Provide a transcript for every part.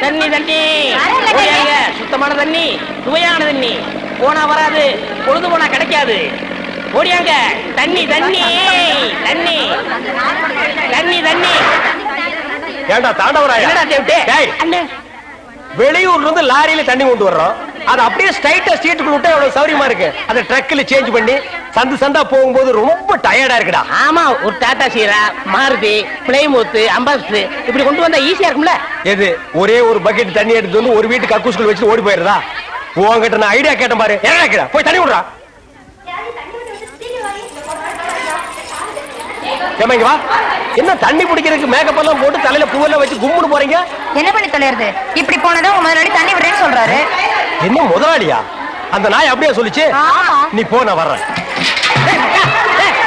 தண்ணி தண்ணி. சுத்தமான தண்ணி சுவையான தண்ணி. போனா வராது பொழுது போனா கிடைக்காது. ஓடியாங்க. தண்ணி தண்ணி தண்ணி. தண்ணி தண்ணி. ஏண்டா தாண்டவராயா? வெளியூர்ல இருந்து லாரியில தண்ணி கொண்டு வர்றோம். அது அப்படியே ஸ்ட்ரைட்டா ஸ்ட்ரீட்டுக்குள்ள விட்டா எவ்வளவு சௌரியமா இருக்கு? அதை ட்ரக்ல சேஞ்ச் பண்ணி சந்து சந்தா போகும்போது ரொம்ப டயர்டா இருக்குடா. ஆமா ஒரு டாடா சீரா மாருதி பிளைமூத்து அம்பாஸ்டர் இப்படி கொண்டு வந்தா ஈஸியா இருக்கும்ல? எது ஒரே ஒரு பக்கெட் தண்ணி எடுத்து வந்து ஒரு வீட்டு கக்கூஸ்குள்ள வச்சு ஓடி போயிருதா உன்கிட்ட நான் ஐடியா கேட்டேன் பாரு. என்ன போய் தண்ணி விடுறா. ஏம்மா, இங்க வா. என்ன தண்ணி பிடிக்கிறதுக்கு மேக்கப் எல்லாம் போட்டு தலையில பூவெல்லாம் வச்சு கும்முன்னு போறீங்க? என்ன பண்ணி தொலைறது இப்படி போனதும் உங்க முதலாளி தண்ணி விடுறேன்னு சொல்றாரு. என்ன முதலாளியா? அந்த நாய் அப்படியே சொல்லுச்சு. நீ போ நான் வர்றேன். ஏய்,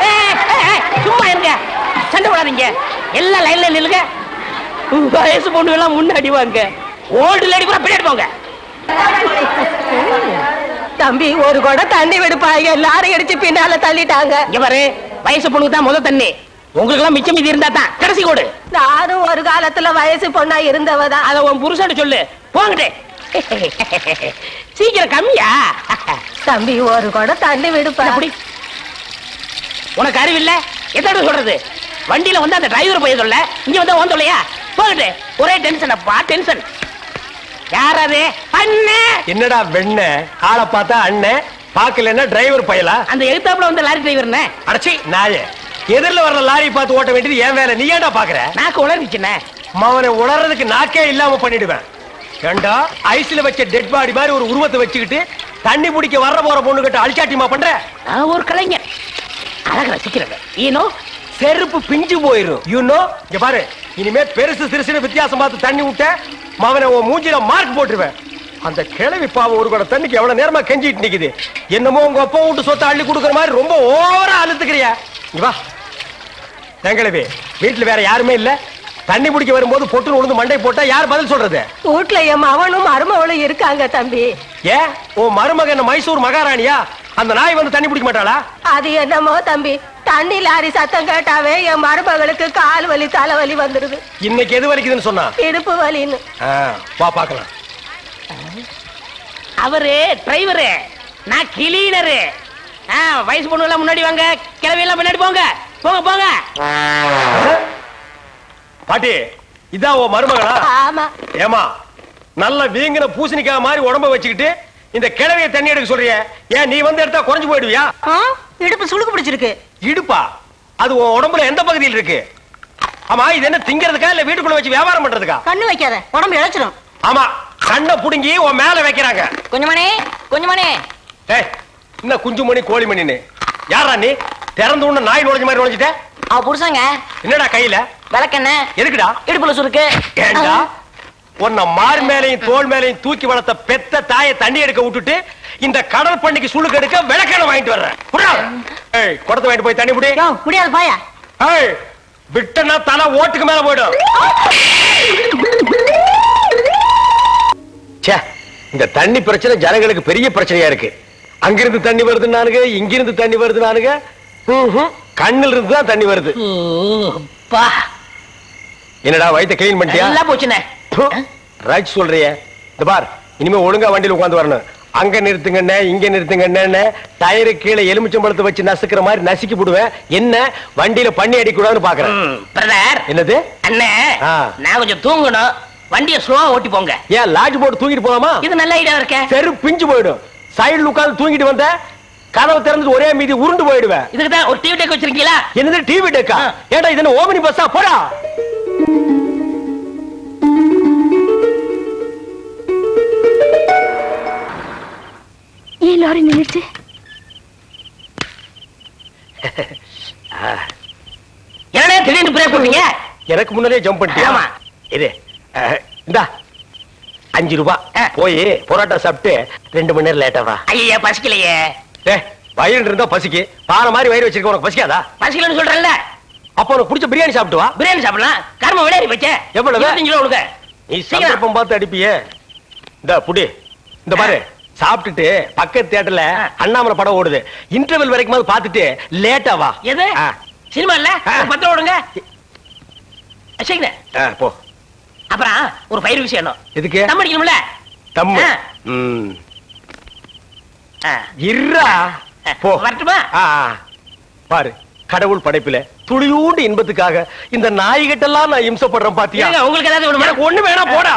ஏய், ஏய், ஏய், சும்மா இருங்க. சண்டை விடாதீங்க எல்லாம் லைன்ல நில்லுங்க. வயசு பொண்ணு எல்லாம் முன்னாடி வாங்க. ஓல்டு லேடி கூட பின்னாடி போங்க. தம்பி ஒரு குடம் தண்ணி விடுப்பாங்க. எல்லாரும் அடிச்சு பின்னால தள்ளிட்டாங்க. இங்க பாரு வயசு பொண்ணுக்கு தான் முத தண்ணி. உங்களுக்கு எல்லாம் மிச்சம் மீதி இருந்தா தான். கடைசி கோடு நானும் ஒரு காலத்துல வயசு பொண்ணா இருந்தவதான். அத உன் புருஷன் சொல்லு. போங்கடே சீக்கிரம் கம்மியா? தம்பி ஒரு குடம் தண்ணி விடுப்பா. அப்படி உனக்கு அறிவில்ல? எத்தனை சொல்றது? வண்டியில வந்து அந்த டிரைவர் போய் சொல்ல. இங்க வந்து ஓன் சொல்லையா போகட்டு. ஒரே டென்ஷன் அப்பா டென்ஷன் யார் அது? அண்ணே! என்னடா வெண்ண? ஆளை பார்த்தா அண்ணன் பாக்கலன்னா டிரைவர் பயலா? அந்த எழுத்தாப்புல வந்து லாரி டிரைவர்னே அடச்சி நாயே. எதிரில் வர்ற லாரி பார்த்து ஓட்ட வேண்டியது ஏன் வேலை. நீ ஏன்டா பாக்குற நாக்கு உளறிச்சுனே அவனை உணர்றதுக்கு நாக்கே இல்லாம பண்ணிடுவேன். ஏண்டா ஐஸ்ல வச்ச டெட் பாடி மாதிரி ஒரு உருவத்தை வச்சுக்கிட்டு தண்ணி பிடிக்க வர்ற போற பொண்ணு கிட்ட அழிச்சாட்டிமா பண்ற? நான் ஒரு கலைஞர் அழக ரசிக்கிறது ஈனோ செருப்பு பிஞ்சு போயிரும் யூ நோ இங்க பாரு இனிமே பெருசு சிறுசுன்னு வித்தியாசம் பார்த்து தண்ணி விட்ட மவனை உன் மூஞ்சில மார்க் போட்டுருவேன். அந்த கிழவி பாவம் ஒரு கூட தண்ணிக்கு எவ்வளவு நேரமா கெஞ்சிட்டு நிக்குது. என்னமோ உங்க அப்பா விட்டு சொத்தை அள்ளி கொடுக்குற மாதிரி ரொம்ப ஓவரா அழுத்துக்கிறியா? இங்க வா. எங்களவே வீட்டுல வேற யாருமே இல்ல. தண்ணி பிடிக்க வரும்போது பொட்டுன்னு உழுந்து மண்டை போட்டா யார் பதில் சொல்றது? வீட்டுல என் மவனும் மருமவளும் இருக்காங்க தம்பி. ஏன் உன் மருமகன் மைசூர் மகாராணியா? அந்த நாய் வந்து தண்ணி பிடிக்க மாட்டாளா? அது என்னமோ தம்பி. தண்ணி லாரி சத்தம் கேட்டாவே என் மருமகளுக்கு கால் வலி தலைவலி வந்துருது. இன்னைக்கு எது வலிக்குதுன்னு சொன்னா? இடுப்பு வலின்னு. ஆ, வா பாக்கலாம். அவரு டிரைவரு நான் கிளீனரு ஆ, வயசு பொண்ணு எல்லாம் முன்னாடி வாங்க. கிளவி எல்லாம் பின்னாடி போங்க. போங்க போங்க. பாட்டி இதான் உன் மருமகளா? ஆமா. ஏமா நல்ல வீங்கின பூசணிக்காய் மாதிரி உடம்ப வச்சுக்கிட்டு இந்த கிழவிய தண்ணி எடுக்க சொல்றிய? ஏன் நீ வந்து எடுத்தா குறைஞ்சு போயிடுவியா? இடுப்பு சுளுக்கு பிடிச்சிருக்கு. இடுப்பா? அது உன் உடம்புல எந்த பகுதியில் இருக்கு? ஆமா இது என்ன திங்கிறதுக்கா இல்ல வீட்டுக்குள்ள வச்சு வியாபாரம் பண்றதுக்கா? கண்ணு வைக்காத உடம்பு இழைச்சிடும் ஆமா கண்ணை புடுங்கி உன் மேல வைக்கிறாங்க. குஞ்சுமணி குஞ்சுமணி ஏய் என்ன குஞ்சுமணி கோழிமணின்னு. யாரா நீ? திறந்து உள்ள நாய் நுழைஞ்ச மாதிரி நுழைஞ்சிட்ட? அவ புருஷங்க. என்னடா கையில? விளக்கெண்ண எதுக்குடா? இடுப்புல சுருக்கு. ஏண்டா? உன்னை மார் மேலையும் தோல் மேலையும் தூக்கி வளர்த்த பெத்த தாயை தண்ணி எடுக்க விட்டுட்டு இந்த கடல் பண்ணிக்கு சுளுக்கு எடுக்க விளக்கெண்ண வாங்கிட்டு வர்றேன். ஏய் குடத்தை வாங்கிட்டு போய் தண்ணி புடி முடியாது பாயா. ஏய் விட்டனா தலை ஓட்டுக்கு மேல போயிடும் ச்சே இந்த தண்ணி பிரச்சனை ஜனங்களுக்கு பெரிய பிரச்சனையா இருக்கு. அங்கிருந்து தண்ணி வருது நானுங்க இங்கிருந்து தண்ணி வருது நானுங்க கண்ணில் இருந்து தான் தண்ணி வருது. என்னடா வயித்தை கிளீன் பண்ணிட்டியா? எல்லாம் போச்சுண்ணே. ப்பு, ரைட் சொல்றியே. இந்த பார் இனிமே ஒழுங்கா வண்டியில உட்கார்ந்து வரணும். அங்க நிறுத்துங்கண்ணே இங்க நிறுத்துங்கண்ணே டயரு கீழே எலுமிச்சம்பழத்தை வச்சு நசுக்கிற மாதிரி நசுக்கி விடுவேன் என்ன வண்டியில பண்ணி அடிக்கூடாதுன்னு பாக்குறேன். பிரதர் என்னது? அண்ணே. நான் கொஞ்சம் தூங்கணும். வண்டியை ஸ்லோவா ஓட்டி போங்க. ஏன் லாட்ஜ் போட்டு தூங்கிட்டு போலாமா? இது நல்ல ஐடியா இருக்கே. தெரு பிஞ்சு போயிடும். சைடுல உட்கார்ந்து தூங்கிட்டு வந்த கதவை திறந்து ஒரே மீதி உருண்டு போயிடுவேன். இதுக்கு தான் ஒரு டிவி டேக் வச்சிருக்கீங்களா? என்னது டிவி டெக்கா ஏடா இது என்ன ஓமனி பஸ்ஸா? போடா. ஏன் லாரி நின்றுச்சு என்னடா திடீர்னு பிரேக் பண்ணீங்க எனக்கு முன்னாலே ஜம்ப் பண்ணிட்டியா? ஆமா. இது இந்தா. அஞ்சு ரூபாய். போய் பொரோட்டா சாப்பிட்டு ரெண்டு மணி நேரம் லேட்டா வா. ஐயா பசிக்கலையே. வயிறு இருந்தா பசிக்கு. பாறை மாதிரி வயிறு வச்சிருக்க உனக்கு பசிக்காதா? பசிக்கலன்னு சொல்றேன்ல. அப்போ உனக்கு பிடிச்ச பிரியாணி சாப்பிட்டு வா. பிரியாணி சாப்பிடலாம். கர்ம விளையாடி வச்சே எவ்வளவு? ரூபா கொடுங்க நீ. சந்தர்ப்பம் பார்த்து அடிப்பியே. இந்த புடி. இந்த பாரு. சாப்பிட்டுட்டு பக்கத்து தியேட்டர்ல ஆ. அண்ணாமலை படம் ஓடுது. இன்டர்வல் வரைக்கும் பார்த்துட்டு லேட்டா வா. எது. சினிமா இல்ல? ஆ. ஒரு பத்து ரூபா கொடுங்க சீக்கிரம் ஆ, போ. அப்புறம் ஒரு பயிர் விஷயம் எதுக்கு? தம் அடிக்கணும்ல? தம்மு ஆ. ம். ஆ. இருடா போ வரட்டுமா ஆ, ஆ. பாரு கடவுள் படைப்பில துளியூண்டு இன்பத்துக்காக இந்த நாய்கிட்டெல்லாம் நான் இம்சப்படுறேன் பாத்தியா? உங்களுக்கு ஏதாவது ஒண்ணு வேணாம் போடா.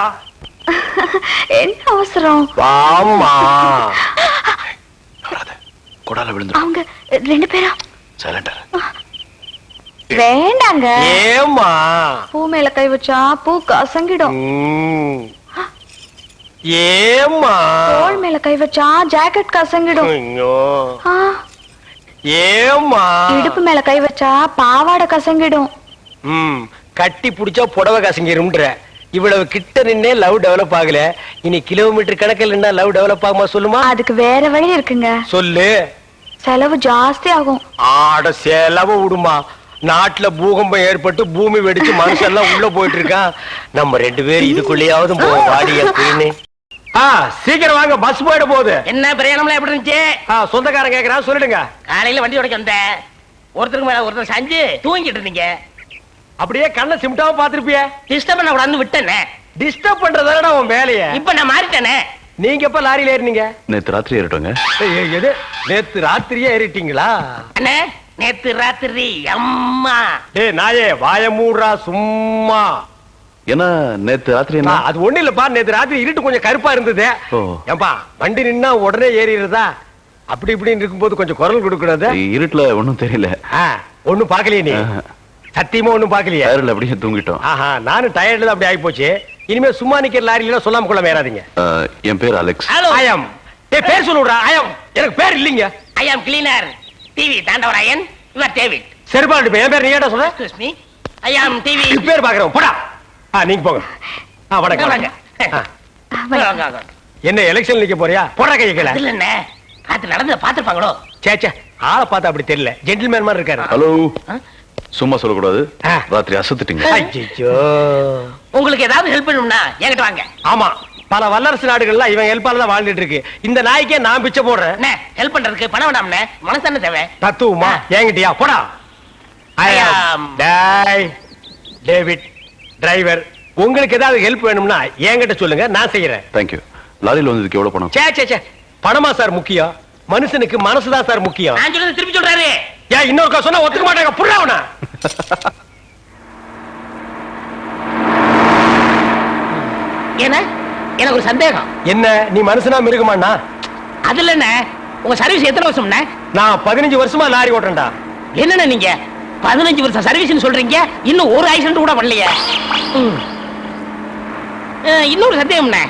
என்ன அவசரம்? வாமா கொடால விழுந்துரும் அவங்க ரெண்டு பேரும் சைலண்டா வேண்டாங்க. ஏமா பூ மேல கை வச்சா பூ கசங்கிடும். ஏம்மா? தோள் மேல கை வச்சா ஜாக்கெட் கசங்கிடும். ஏம்மா? இடுப்பு மேல கை வச்சா பாவாடை கசங்கிடும். ம் கட்டி புடிச்சா புடவை கசங்கிரும்ன்ற இவ்வளவு கிட்ட நின்னே லவ் டெவலப் ஆகல. இனி கிலோமீட்டர் கணக்கில் நின்னா லவ் டெவலப் ஆகுமா சொல்லுமா? அதுக்கு வேற வழி இருக்குங்க. சொல்லு. செலவு ஜாஸ்தி ஆகும். ஆட செலவு விடுமா. நாட்டுல பூகம்பம் ஏற்பட்டு பூமி வெடிச்சு மனுஷன் எல்லாம் உள்ள போயிட்டு இருக்கான். நம்ம ரெண்டு பேரும் இதுக்குள்ளேயாவது போவோம் வாடி அப்படின்னு ஆ சீக்கிரம் வாங்க பஸ் போயிட போகுது. என்ன பிரயாணம்லாம் எப்படி இருந்துச்சு? ஆ சொந்தக்காரன் கேக்குறான் சொல்லிடுங்க. காலையில வண்டி உடைக்க வந்தேன் ஒருத்தருக்கு மேல ஒருத்தர் சாஞ்சு தூங்கிட்டு இருந்தீங்க. அப்படியே கண்ணை சிமிட்டாம பாத்திருப்பிய டிஸ்டர்ப் பண்ண கூடாதுன்னு விட்டேனே. டிஸ்டர்ப் பண்றதானடா உன் வேலைய. இப்ப நான் மாறிட்டேனே. நீங்க எப்ப லாரியில ஏறினீங்க? நேத்து ராத்திரி ஏறிட்டோங்க. எது? நேத்து ராத்திரியே ஏறிட்டீங்களா? அண்ணே நேத்து ராத்திரி அம்மா. டேய் நாயே வாய மூடுறா சும்மா. ஏன்னா நேத்து ராத்திரி அது ஒண்ணு இல்லப்பா. நேத்து ராத்திரி இருட்டு கொஞ்சம் கருப்பா இருந்தது. ஓ. ஏம்பா வண்டி நின்னா உடனே ஏறிடுறதா? அப்படி இப்படின்னு இருக்கும்போது கொஞ்சம் குரல் கொடுக்கக்கூடாது இருட்டுல ஒண்ணும் தெரியல. ஒண்ணும் பாக்கலையே நீ. சத்தியமா ஒண்ணும் பாக்கலையே டயர்ல அப்படியே தூங்கிட்டோம். ஆஹா நானும் டயர்ட்ல தான் அப்படி ஆகி போச்சு இனிமே சும்மா நிக்கிற லாரியில சொல்லாம கொள்ள மேறாதீங்க என் பேர் அலெக்ஸ். ஹலோ. ஆயம் டேய் பேர் சொல்லுடா ஆயம் எனக்கு பேர் இல்லைங்க. I am cleaner TV Thandavarayan your David செருப்பாடு என் பேர் நீ ஏடா சொல்ற எக்ஸ்கியூஸ் மீ ஐ ஆம் டிவி பேர் பாக்குறோம் போடா. நீங்க போங்க. ஆ வணக்கம் என்ன எலெக்ஷன் நிக்க போறியா? போடா கையை கீழே. இல்ல என்ன? ராத்திரி நடந்தத பாத்துருப்பாங்களோ சே சே ஆளை பார்த்தா அப்படி தெரியல. ஜென்டில்மேன் மாதிரி இருக்காரு. ஹலோ? சும்மா சொல்லக்கூடாது. ராத்திரி அசத்துட்டீங்க. ஐயோ உங்களுக்கு ஏதாவது ஹெல்ப் பண்ணணும்னா என்கிட்ட வாங்க. ஆமா பல வல்லரசு நாடுகள்ல இவன் ஹெல்ப்பால தான் வாழ்ந்துட்டு இருக்கு. இந்த நாய்க்கே நான் பிச்சை போடுறேன். என்ன ஹெல்ப் பண்றதுக்கு பணம் வேணாம்னே? மனசு தேவை? தத்துவமா என்கிட்டயா? போடா. டேவிட் டிரைவர் உங்களுக்கு ஏதாவது ஹெல்ப் வேணும்னா என்கிட்ட சொல்லுங்க நான் செய்யறேன். தேங்க்யூ லாரியில வந்ததுக்கு எவ்வளவு பணம்? சே சே சே பணமா சார் முக்கியம்? மனுஷனுக்கு மனசுதான் சார் முக்கியம். நான் சொல்றது திருப்பி சொல்றாரு. ஏன் இன்னொருக்கா சொன்னா ஒத்துக்க மாட்டாங்க புரியவனா ஏன்னா எனக்கு ஒரு சந்தேகம். என்ன நீ மனுஷனா மிருகமாண்ணா? அதுல என்ன? உங்க சர்வீஸ் எத்தனை வருஷம்ண்ணே? நான் பதினஞ்சு வருஷமா லாரி ஓட்டுறேன்டா. என்னண்ணே நீங்க? பதினஞ்சு வருஷம் சர்வீஸ்னு சொல்றீங்க இன்னும் ஒரு ஆக்சிடென்ட் கூட பண்ணலையே இன்னொரு சந்தேகம்ண்ணே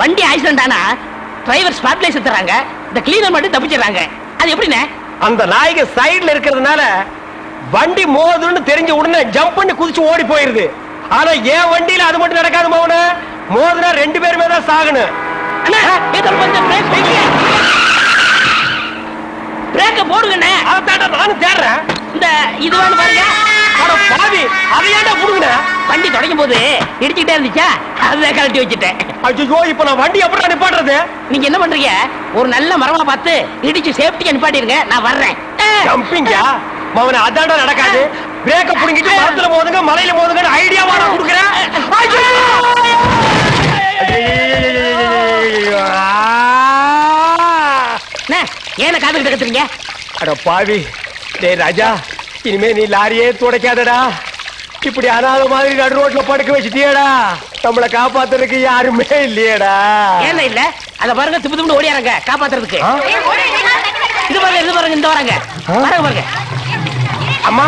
வண்டி ஆக்சிடென்ட் ஆனா டிரைவர் ஸ்பாட்லேயே செத்துறாங்க இந்த கிளீனர் மட்டும் தப்பிச்சிடுறாங்க. அது எப்படிண்ணே? அந்த நாய்க்கு சைடுல இருக்கிறதுனால வண்டி மோதுன்னு தெரிஞ்ச உடனே ஜம்ப் பண்ணி குதிச்சு ஓடி போயிருது. ஆனா என் வண்டியில அது மட்டும் நடக்காது மோகன மோதுனா ரெண்டு பேருமே தான் சாகணும். பிரேக்க போடுங்கண்ணே. அதான்டா நானும் தேடுறேன். இந்த இது வேணும் பாருங்க. பாவி அதை ஏன்டா புடுங்கின வண்டி தொடங்கும் போது இடிச்சுக்கிட்டே இருந்துச்சா? அதுதான் கழட்டி வச்சுட்டேன். ஐயோ இப்ப நான் வண்டி எப்படி நிப்பாட்டுறது? நீங்க என்ன பண்றீங்க? ஒரு நல்ல மரமா பார்த்து இடிச்சு சேஃப்டியா நிப்பாட்டிருங்க. நான் வர்றேன். ஜம்பிங்கா? மவன அதான்டா நடக்காது. பிரேக்க புடுங்கிட்டு மரத்துல மோதுங்க மலையில மோதுங்க ஐடியாவா நான் கொடுக்குறேன். ஏன காத்துக்கிட்டு கத்துறீங்க? அட பாவி டேய் ராஜா இனிமே நீ லாரியே துடைக்காதடா. இப்படி அனாத மாதிரி நடு ரோட்ல படுக்க வச்சுட்டியேடா. நம்மளை காப்பாத்துறதுக்கு யாருமே இல்லையேடா. ஏன் இல்ல? அத பாருங்க திப்பு திப்பு ஓடியாரங்க காப்பாத்துறதுக்கு? இது பாருங்க இது பாருங்க இந்த வராங்க? பாருங்க பாருங்க. அம்மா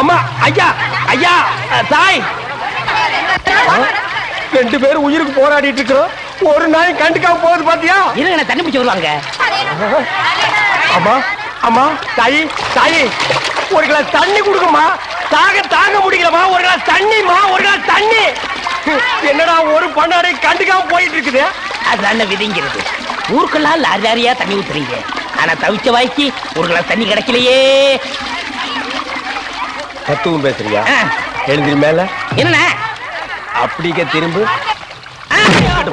அம்மா ஐயா ஐயா தாய்? ரெண்டு பேரும் உயிருக்கு போராடிட்டு இருக்கிறோம். ஒரு நாய் கண்டுக்காம போகுது பாத்தியா? இருங்க நான் தண்ணி பிடிச்சி வருவாங்க. அம்மா அம்மா தாயி தாயி. ஒரு கிளாஸ் தண்ணி கொடுங்கம்மா. தாக தாங்க முடியலம்மா. ஒரு கிளாஸ் தண்ணிமா ஒரு கிளாஸ் தண்ணி. என்னடா ஒரு பண்ணாடை கண்டுக்காம போயிட்டு இருக்குது அதுதானே விதிங்கிறது. ஊருக்கெல்லாம் லாரி லாரியா தண்ணி ஊத்துறீங்க. ஆனா தவிச்ச வாய்க்கு ஒரு கிளாஸ் தண்ணி கிடைக்கலையே. தத்துவம் பேசுறியா? எழுந்திரி மேல. என்னண்ணே? அப்படிக்க திரும்ப.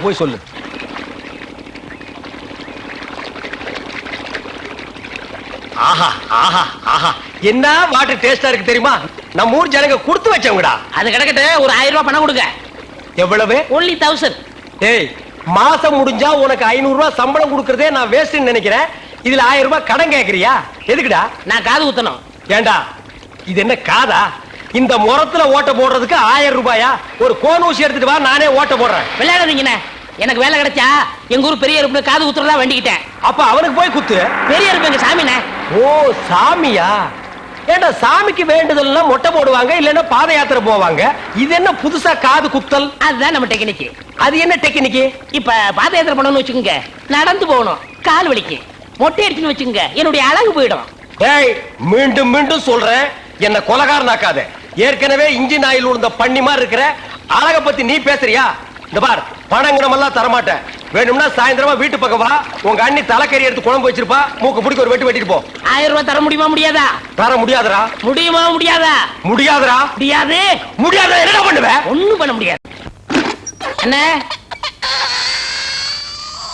போய் சொல்லு. ஆஹா ஆஹா ஆஹா. என்ன வாட்டர் டேஸ்டா இருக்கு தெரியுமா? நம்ம ஊர் ஜனங்க கொடுத்து வச்சவங்கடா. அது கிடக்கட்டு ஒரு ஆயிரம் ரூபாய் பணம் கொடுங்க. எவ்வளவு? ஒன்லி தௌசண்ட் ஏய் மாசம் முடிஞ்சா உனக்கு ஐநூறு ரூபாய் சம்பளம் கொடுக்கறதே நான் வேஸ்ட்னு நினைக்கிறேன். இதுல ஆயிரம் ரூபாய் கடன் கேக்குறியா? எதுக்குடா? நான் காது குத்தணும். ஏண்டா? இது என்ன காதா? இந்த முறத்துல ஓட்ட போடுறதுக்கு ஆயிரம் ரூபாயா? ஒரு கோன் ஊசி எடுத்துட்டு வா நானே ஓட்ட போடுறேன். விளையாடாதீங்கண்ணே எனக்கு வேலை கிடைச்சா எங்க ஊர் பெரிய இருப்பு காது குத்துறதா வேண்டிக்கிட்டேன். அப்ப அவனுக்கு போய் குத்து. பெரிய இருப்பு எங்க சாமிண்ணே? ஓ சாமியா? ஏண்டா சாமிக்கு வேண்டுதல்னா மொட்டை போடுவாங்க இல்லைன்னா பாத யாத்திரை போவாங்க. இது என்ன புதுசா காது குத்தல்? அதுதான் நம்ம டெக்னிக்கு அது என்ன டெக்னிக்கு இப்ப பாத யாத்திரை பண்ணணும்னு வச்சுக்கோங்க. நடந்து போகணும் கால் வலிக்கு. மொட்டை அடிச்சுன்னு வச்சுக்கோங்க. என்னுடைய அழகு போயிடும். ஏய் மீண்டும் மீண்டும் சொல்றேன். என்ன கொலகாரனாக்காத. ஏற்கனவே இன்ஜின் ஆயில் உழுந்த பண்ணி மாதிரி இருக்கிற அழக பத்தி நீ பேசுறியா? இந்த பார் பணங்கிறம் எல்லாம் தரமாட்டேன். வேணும்னா சாயந்தரமா வீட்டு பக்கம் வா. உங்க அண்ணி தலைக்கறி எடுத்து குழம்பு வச்சிருப்பா. மூக்கு பிடிக்க ஒரு வெட்டு வெட்டிட்டு போ. ஆயிரம் ரூபாய் தர முடியுமா முடியாதா? தர முடியாதுடா. முடியுமா முடியாதா? முடியாதுடா. முடியாது. முடியாத என்ன பண்ணுவ? ஒண்ணும் பண்ண முடியாது. அண்ணே.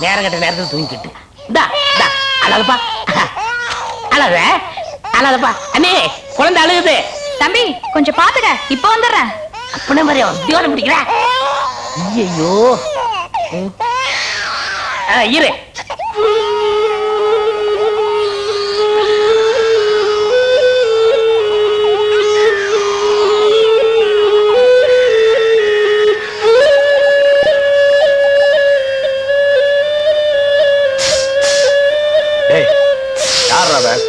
நேரம் கட்ட நேரத்துல தூங்கிக்கிட்டு. இந்தா அழகப்பா அழக அழகப்பா அண்ணே குழந்தை அழுகுது. தம்பி கொஞ்சம் பாத்துக்க. இப்போ வந்துடுறேன். அப்பனே மாதிரி உத்தியோகம் பிடிக்கிற. ஐயோ இரு.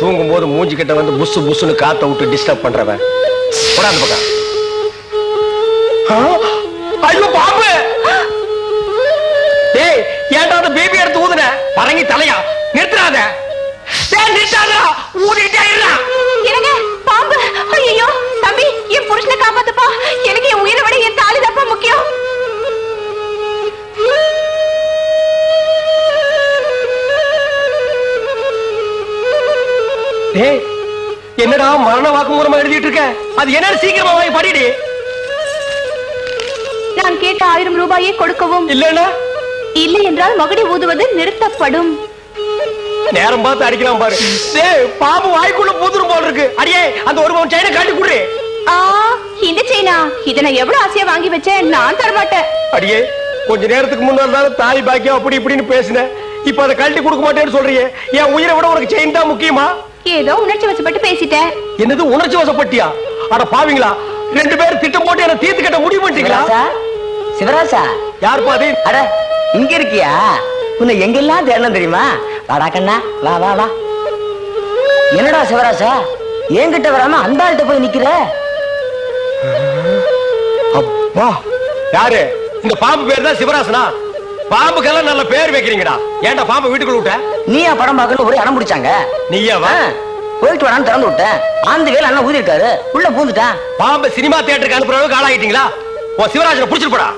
தூங்கும் போது மூஞ்சி கிட்ட வந்து புசு புசுன்னு காத்த விட்டு டிஸ்டர்ப் பண்றவன் போடா அந்த பக்கம். பரங்கி தலையா? நிறுத்தாதா. ஊதிட்டே இருடா. என்னங்க பாம்பு. ஐயோ தம்பி என் புருஷனை காப்பாத்துப்பா. எனக்கு என் உயிரை விட என் தாலி தப்பா முக்கியம். என்னடா மரண வாக்குமூலமா எழுதிட்டு இருக்க? அது என்னன்னு சீக்கிரமா வாங்கி படிடி. நான் கேட்ட ஆயிரம் ரூபாயை கொடுக்கவும் இல்லன்னா? இல்லை என்றால் மகுடி ஊதுவது நிறுத்தப்படும். நேரம் பார்த்து அடிக்கலாம் பாரு. டேய் பாம்பு வாய்க்குள்ள பூதுரும் போல இருக்கு. அடியே அந்த ஒரு பவுன் செயினை காட்டி குடுறே ஆ இந்த செயினா இதை நான் எவ்வளவு ஆசையா வாங்கி வச்சேன்? நான் தரமாட்டேன். அடியே கொஞ்ச நேரத்துக்கு முன்னாடி தான் தாலி பாக்கியம் அப்படி இப்படின்னு பேசினேன் இப்ப அதை கழட்டி கொடுக்க மாட்டேன்னு சொல்றியே. என் உயிரை விட உனக்கு செயின் தான் முக்கியமா? ஏதோ உணர்ச்சி வசப்பட்டு பேசிட்டேன். என்னது உணர்ச்சி வசப்பட்டியா? அட பாவிங்களா ரெண்டு பேரும் திட்டம் போட்டு என்ன தீர்த்து கட்ட முடிவு பண்ணிட்டீங்களா? சிவராசா சிவராசா. யார் பாதி அட இங்க இருக்கியா? உன்னை எங்கெல்லாம் தேடணும் தெரியுமா? வாடா கண்ணா வா வா வா. என்னடா சிவராசா? என்கிட்ட வராம அந்த ஆள்கிட்ட போய் நிக்கிற? அப்பா யாரு? இந்த பாம்பு பேர் தான் சிவராசனா? பாம்புக்கெல்லாம் நல்ல பேர் வைக்கிறீங்கடா. ஏன்டா பாம்பு வீட்டுக்குள்ள விட்ட? நீயா படம் பார்க்கணும் ஒரே அடம் பிடிச்சாங்க. நீயா வா. ஆ, போயிட்டு வரான்னு திறந்து விட்டேன். ஆந்து வேலை அண்ணன் ஊதி இருக்காரு உள்ள பூந்துட்டான். பாம்பு சினிமா தியேட்டருக்கு அனுப்புற அளவுக்கு ஆளாகிட்டீங்களா உன் சிவராஜனை புடிச்சிட்டு போடா.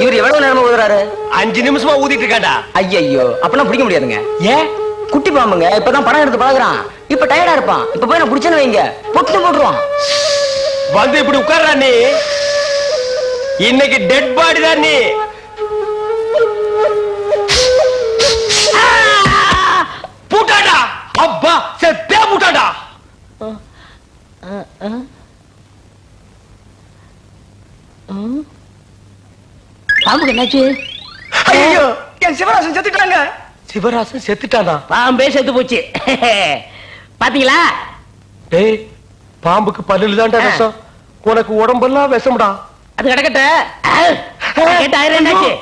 இவர் எவ்வளவு நேரமா ஊதுறாரு? அஞ்சு நிமிஷமா ஊதிட்டு இருக்காண்டா ஐயையோ அப்பனா பிடிக்க முடியாதுங்க. ஏன் குட்டி பாம்புங்க இப்பதான் படம் எடுத்து பழகுறான் இப்ப டயர்டா இருப்பான். இப்ப போய் நான் பிடிச்சேன்னு வைங்க. பொட்டு போட்டுருவான். வந்து இப்படி உட்கார்றா நீ. இன்னைக்கு டெட் பாடி தான் நீ. பாம்புக்கு என்னாச்சு? ஐயோ என் சிவராசன் செத்துட்டாங்க. சிவராசன் செத்துட்டானா? பாம்பே செத்து போச்சு. பாத்தீங்களா? டேய் பாம்புக்கு பல்லுல தான்டா விஷம். உனக்கு உடம்பெல்லாம் விஷம்டா. அது கிடக்கட்ட? கேட்ட ஆயிரம் என்னாச்சு?